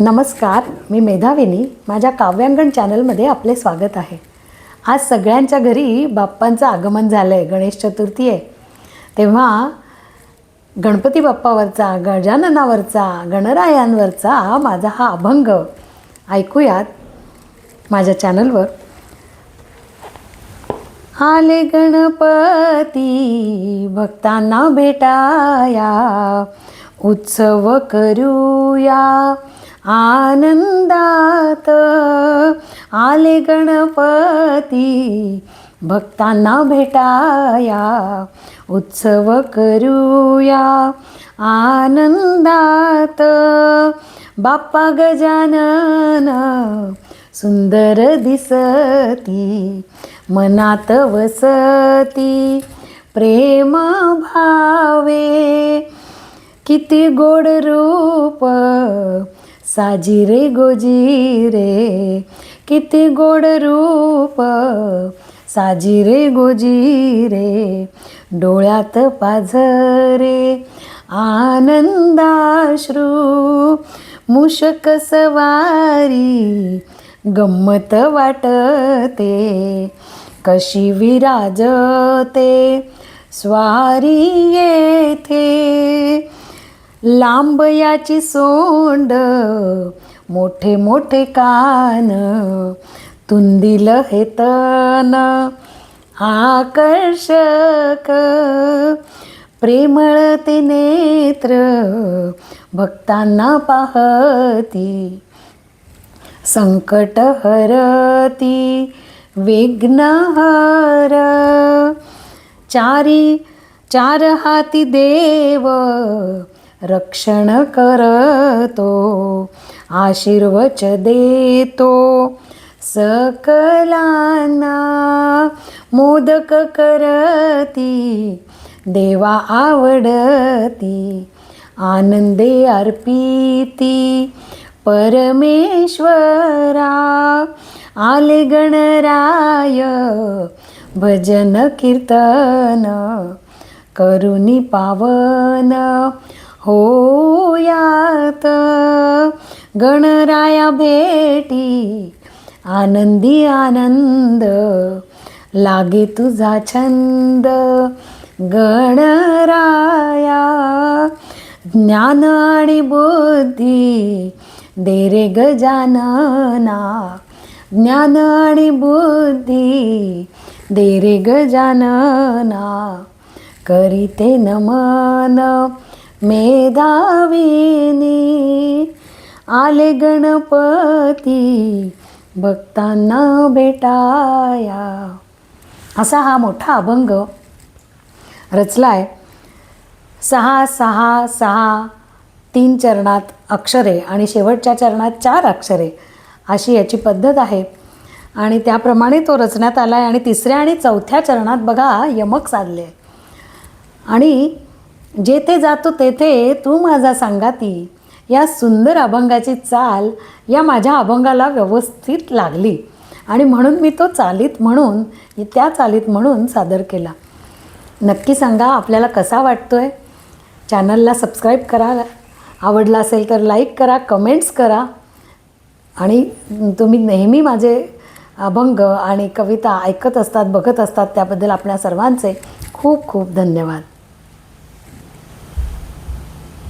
नमस्कार मी मेधाविनी. माझ्या काव्यांगण चॅनलमध्ये आपले स्वागत आहे. आज सगळ्यांच्या घरी बाप्पांचं आगमन झालं आहे गणेश चतुर्थी आहे. तेव्हा गणपती बाप्पावरचा गजाननावरचा गणरायांवरचा माझा हा अभंग ऐकूयात माझ्या चॅनलवर. आले गणपती भक्तांना भेटाया उत्सव करूया. आनंदात. आले गणपती भक्तांना भेटाया उत्सव करूया. आनंदात. बाप्पा गजानन सुंदर दिसती मनात वसती प्रेम भावे किती गोड रूप साजिरै गोजी रे किती गोड रूप. साजिरै गोजी रे डोळ्यात पाझरे आनंदाश्रू मुशक सवारी गंमत वाटते कशी विराजते स्वारी येथे. लांब याची सोंड मोठे मोठे कान तुंदिल हे तन आकर्षक प्रेमळ ते नेत्र भक्तांना पाहती संकट हरती विघ्नहर चारी चार हाती देव रक्षण करतो आशीर्वच देतो. सकलांना मोदक करती देवा आवडती आनंदे अर्पिती. परमेश्वरा आले गणराय भजन कीर्तन करुणी पावन होयात गणराया भेटी आनंदी आनंद लागे तुझा छंद. गणराया ज्ञान आणि बुद्धी दे रे गजानना ज्ञान आणि बुद्धी दे रे गजानना करीते नमन मेधाविनी आले गणपती भक्तांना भेटाया. असा हा मोठा अभंग रचलाय. सहा सहा सहा तीन चरणात अक्षरे आणि शेवटच्या चरणात चार अक्षरे अशी याची पद्धत आहे. आणि त्याप्रमाणे तो रचण्यात आला आहे आणि तिसऱ्या आणि चौथ्या चरणात बघा यमक साधले आहे आणि जेथे जातो तेथे तू माझा सांगाती या सुंदर अभंगाची चाल या माझ्या अभंगाला व्यवस्थित लागली. आणि म्हणून मी तो चालीत म्हणून त्या चालीत म्हणून सादर केला. नक्की सांगा आपल्याला कसा वाटतो आहे चॅनलला सबस्क्राईब करा. आवडला असेल तर लाईक करा कमेंट्स करा. आणि तुम्ही नेहमी माझे अभंग आणि कविता ऐकत असतात बघत असतात त्याबद्दल आपल्या सर्वांचे खूप खूप धन्यवाद.